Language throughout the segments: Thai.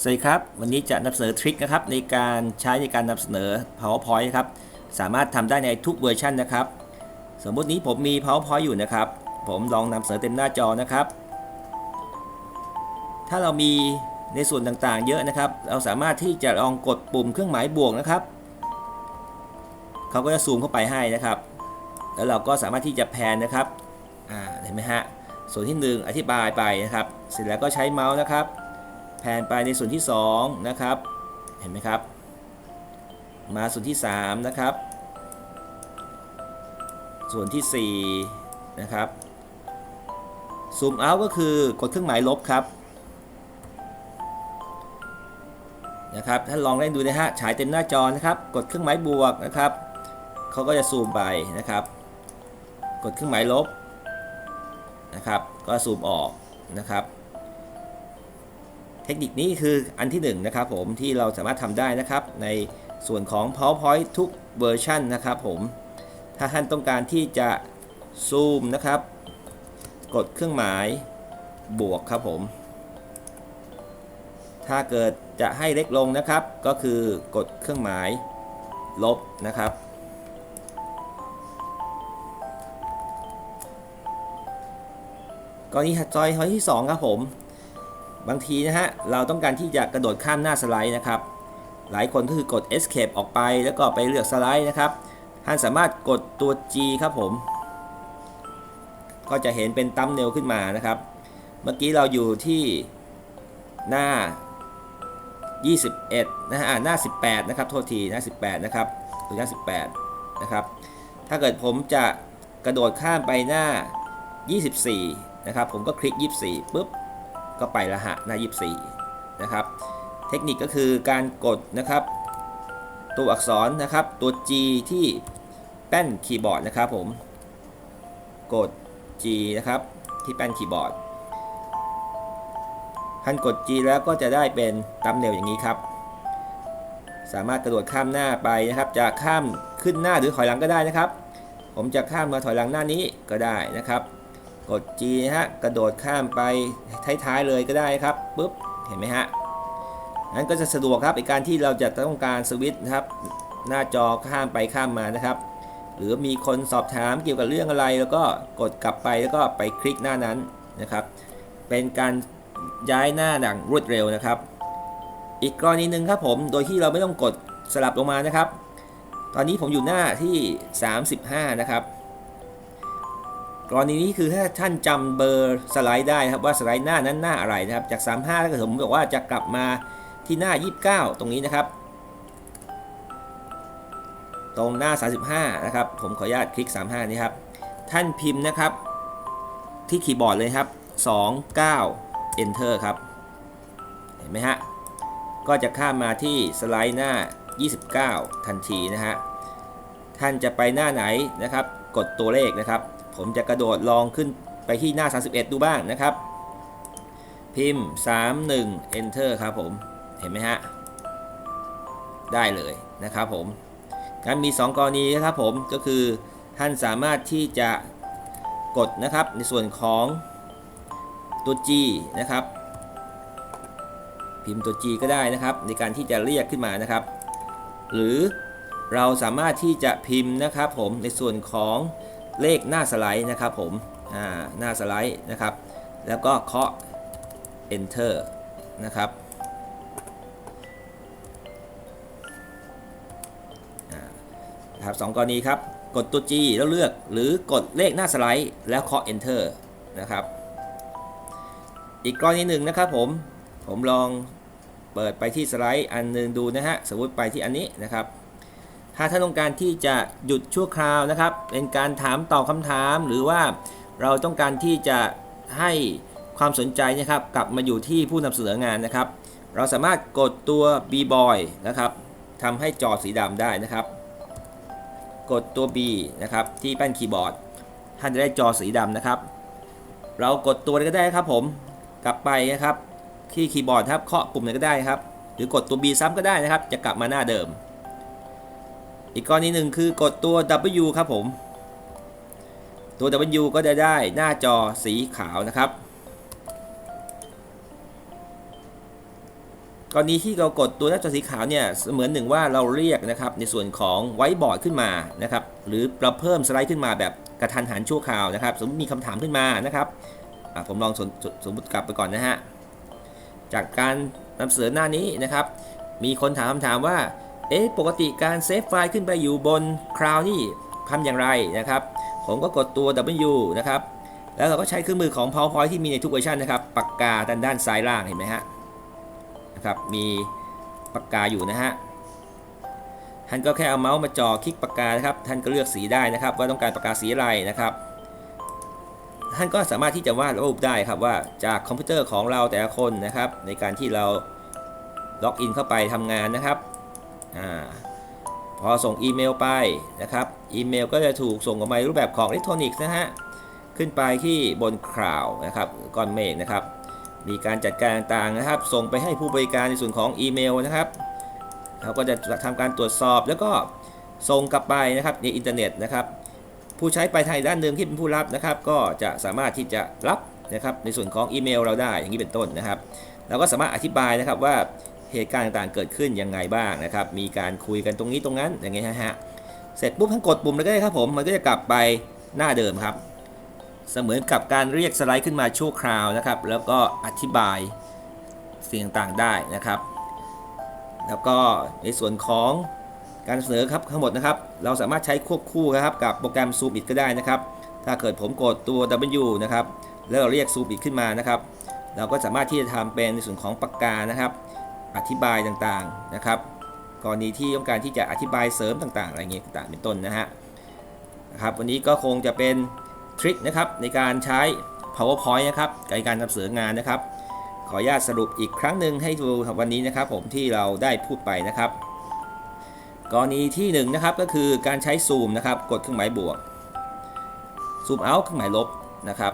สวัสดีครับ วันนี้จะนำเสนอทริคนะครับในการใช้ในการนำเสนอ PowerPoint ครับ สามารถทำได้ในทุกเวอร์ชันนะครับ สมมุตินี้ผมมี PowerPoint อยู่นะครับ ผมลองนำเสนอเต็มหน้าจอนะครับ ถ้าเรามีในส่วนต่างๆ เยอะนะครับ เราสามารถที่จะลองกดปุ่มเครื่องหมายบวกนะครับ เขาก็จะซูมเข้าไปให้นะครับ แล้วเราก็สามารถที่จะแพนนะครับ อ่า เห็นไหมฮะ ส่วนที่ 1 อธิบายไปนะครับ เสร็จแล้วก็ใช้เมาส์นะครับ ผ่นไปในส่วนที่2นะครับเห็นไหมครับ มาส่วนที่3นะครับ ส่วนที่4นะครับซูมเอาก็คือกดเครื่องหมายลบครับนะครับท่านลองเล่นดูนะฮะฉายเต็มหน้าจอนะครับ กดเครื่องหมายบวกนะครับเขาก็จะซูมไปนะครับ กดเครื่องหมายลบนะครับ ก็ซูมออกนะครับ เทคนิคนี้คืออันที่1นงนะครับผมที่เราสามารถทำได้นะครับ ในส่วนของ PowerPoint ทุกเวอร์ชันนะครับผม ถ้าท่านต้องการที่จะซูมนะครับ กดเครื่องหมายบวกครับผม ถ้าเกิดจะให้เล็กลงนะครับ ก็คือกดเครื่องหมายลบนะครับ กรณีถัดจอยข้อที่ 2 ครับผม บางทีนะฮะเราต้องการที่จะกระโดดข้ามหน้าสไลด์นะครับ หลายคนก็คือกด escape ออกไปแล้วก็ไปเลือกสไลด์นะครับท่านสามารถกดตัว G ครับผม ก็จะเห็นเป็นตั้มเนลขึ้นมานะครับ เมื่อกี้เราอยู่ที่หน้า 21 นะฮะอ่าหน้า 18 นะครับ โทษที หน้า 18 นะครับหรือหน้า 18 นะครับ ถ้าเกิดผมจะกระโดดข้ามไปหน้า 24 นะครับ ผมก็คลิก 24ปุ๊บ ก็ไปละฮะหน้า 24 นะครับ เทคนิคก็คือการกดนะครับ ตัวอักษรนะครับตัว G ที่แป้นคีย์บอร์ดนะครับผม กด G นะครับที่แป้นคีย์บอร์ดท่านกด G แล้วก็จะได้เป็นตัมเนลอย่างนี้ครับ สามารถกระโดดข้ามหน้าไปนะครับ จะข้ามขึ้นหน้าหรือถอยหลังก็ได้นะครับ ผมจะข้ามมาถอยหลังหน้านี้ก็ได้นะครับ กด G นะฮะกระโดดข้ามไปท้ายๆเลยก็ได้ครับปุ๊บเห็นไหมฮะนั้นก็จะสะดวกครับในการที่เราจะต้องการสวิตช์นะครับหน้าจอข้ามไปข้ามมานะครับ หรือมีคนสอบถามเกี่ยวกับเรื่องอะไร แล้วก็กดกลับไปแล้วก็ไปคลิกหน้านั้นนะครับ เป็นการย้ายหน้าดังรวดเร็วนะครับ อีกกรณีหนึ่งครับผมโดยที่เราไม่ต้องกดสลับลงมานะครับ ตอนนี้ผมอยู่หน้าที่ 35 นะครับ กรณีนี้คือถ้าท่านจำเบอร์สไลด์ได้ครับว่าสไลด์หน้านั้นหน้าอะไรนะครับ จาก 35ถ้าเกิดผมบอกว่าจะกลับมาที่หน้า 29 ตรงนี้นะครับ ตรงหน้า 35 นะครับ ผมขออนุญาตคลิก 35 นี้ครับ ท่านพิมพ์นะครับ ที่คีย์บอร์ดเลยครับ 29 enter ครับ เห็นไหมฮะ ก็จะข้ามมาที่สไลด์หน้า 29 ทันทีนะฮะ ท่านจะไปหน้าไหนนะครับ กดตัวเลขนะครับ ผมจะกระโดดลองขึ้นไปที่หน้า 31 ดูบ้างนะครับ พิมพ์ 31 enter ครับผม เห็นไหมฮะ ได้เลยนะครับผมงั้นมี 2 กรณีนะครับผม ก็คือท่านสามารถที่จะกดนะครับในส่วนของตัว G นะครับ พิมพ์ตัว G ก็ได้นะครับ ในการที่จะเรียกขึ้นมานะครับ หรือเราสามารถที่จะพิมพ์นะครับผมในส่วนของ เลขหน้าสไลด์นะครับผมหน้าสไลด์นะครับ แล้วก็เคาะ enter นะครับนะครับสองกรณีครับ กดตัว G แล้วเลือกหรือกดเลขหน้าสไลด์แล้วเคาะ enter นะครับ อีกกรณีหนึ่งนะครับผม ผมลองเปิดไปที่สไลด์อันนึงดูนะฮะ สมมติไปที่อันนี้นะครับ ถ้าท่านต้องการที่จะหยุดชั่วคราวนะครับ เป็นการถามตอบคำถาม หรือว่าเราต้องการที่จะให้ความสนใจนะครับ กลับมาอยู่ที่ผู้นำเสนองานนะครับ เราสามารถกดตัว B boy นะครับทำให้จอสีดำได้นะครับ กดตัว B นะครับที่แป้นคีย์บอร์ดท่านจะได้จอสีดำนะครับ เรากดตัวก็ได้ครับผมกลับไปนะครับที่คีย์บอร์ดครับเคาะปุ่มไหนก็ได้ครับ หรือกดตัว B ซ้ำก็ได้นะครับ จะกลับมาหน้าเดิม อีกกรณีหนึ่งคือกดตัว W ครับผม ตัว W ก็จะได้หน้าจอสีขาวนะครับ กรณีที่เรากดตัวหน้าจอสีขาวเนี่ยเหมือนหนึ่งว่าเราเรียกนะครับในส่วนของไว้บอร์ดขึ้นมานะครับ หรือเราเพิ่มสไลด์ขึ้นมาแบบกระทันหันชั่วคราวนะครับ สมมติมีคำถามขึ้นมานะครับผมลองสมสสมมติกลับไปก่อนนะฮะจากการนำเสนอหน้านี้นะครับ มีคนถามคำถามว่า เอ๊ะปกติการเซฟไฟล์ขึ้นไปอยู่บนคลาวนี่ทำอย่างไรนะครับ ผมก็กดตัว W นะครับ แล้วเราก็ใช้เครื่องมือของ PowerPoint ที่มีในทุกเวอร์ชันนะครับ ปากกาด้านด้านซ้ายล่างเห็นไหมฮะนะครับ มีปากกาอยู่นะฮะ ท่านก็แค่เอาเมาส์มาจ่อคลิกปากกานะครับ ท่านก็เลือกสีได้นะครับ ว่าต้องการปากกาสีอะไรนะครับ ท่านก็สามารถที่จะวาดรูปได้ครับว่าจากคอมพิวเตอร์ของเราแต่ละคนนะครับ ในการที่เราล็อกอินเข้าไปทำงานนะครับ อาพอส่งอีเมลไปนะครับอีเมลก็จะถูกส่งออกมาในรูปแบบของอิเล็กทรอนิกส์นะฮะขึ้นไปที่บนคลาวนะครับก้อนเมฆนะครับ มีการจัดการต่างๆนะครับ ส่งไปให้ผู้บริการในส่วนของอีเมลนะครับเขาก็จะทำการตรวจสอบแล้วก็ส่งกลับไปนะครับในอินเทอร์เน็ตนะครับ ผู้ใช้ปลายทางด้านหนึ่งที่เป็นผู้รับนะครับ ก็จะสามารถที่จะรับนะครับในส่วนของอีเมลเราได้อย่างนี้เป็นต้นนะครับ เราก็สามารถอธิบายนะครับว่า เหตุการณ์ต่างๆเกิดขึ้นยังไงบ้างนะครับ มีการคุยกันตรงนี้ตรงนั้นอย่างเงี้ยฮะเสร็จปุ๊บท่านกดปุ่มแล้วก็ได้ครับผมมันก็จะกลับไปหน้าเดิมครับ เสมือนกับการเรียกสไลด์ขึ้นมาชั่วคราวนะครับ แล้วก็อธิบายสิ่งต่างๆได้นะครับ แล้วก็ในส่วนของการเสนอครับทั้งหมดนะครับ เราสามารถใช้ควบคู่นะครับกับโปรแกรม Zoom It ก็ได้นะครับ ถ้าเกิดผมกดตัว W นะครับแล้วเราเรียก Zoom It ขึ้นมานะครับ เราก็สามารถที่จะทำเป็นในส่วนของปากกานะครับ อธิบายต่างๆนะครับ กรณีที่ต้องการที่จะอธิบายเสริมต่างๆ อะไรเงี้ยต่างๆเป็นต้นนะฮะนะครับวันนี้ก็คงจะเป็นทริคนะครับในการใช้ PowerPoint นะครับในการนำเสนองานนะครับ ขออนุญาตสรุปอีกครั้งหนึ่งให้ดูวันนี้นะครับ ผมที่เราได้พูดไปนะครับ กรณีที่1นงนะครับก็คือการใช้ซูมนะครับ กดเครื่องหมายบวกซูมเอาเครื่องหมายลบนะครับ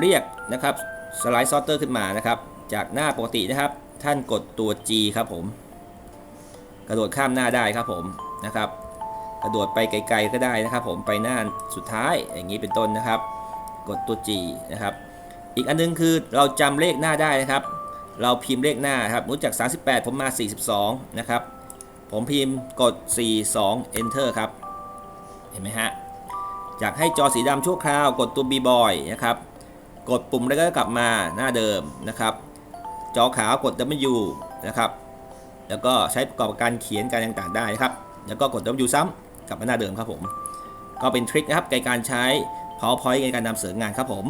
เรียกนะครับสไลด์ซอร์เตอร์ขึ้นมานะครับ จากหน้าปกตินะครับ ท่านกดตัว G ครับผม กระโดดข้ามหน้าได้ครับผมนะครับ กระโดดไปไกลๆก็ได้นะครับ ผมไปหน้าสุดท้ายอย่างนี้เป็นต้นนะครับ กดตัว G นะครับ อีกอันนึงคือเราจำเลขหน้าได้นะครับ เราพิมพ์เลขหน้าครับรู้จาก38 ผมมา 42 นะครับ ผมพิมพ์กด 42 enter ครับ เห็นไหมฮะจากให้จอสีดำชั่วคราว กดตัว B boy นะครับ กดปุ่มแล้วก็กลับมาหน้าเดิมนะครับ จอขาวกด W นะครับ แล้วก็ใช้ประกอบการเขียนการต่างๆ ได้นะครับ แล้วก็กด W ซ้ำกลับมาหน้าเดิมครับผม ก็เป็นทริคนะครับในการใช้ PowerPoint ในการนำเสนองานครับผม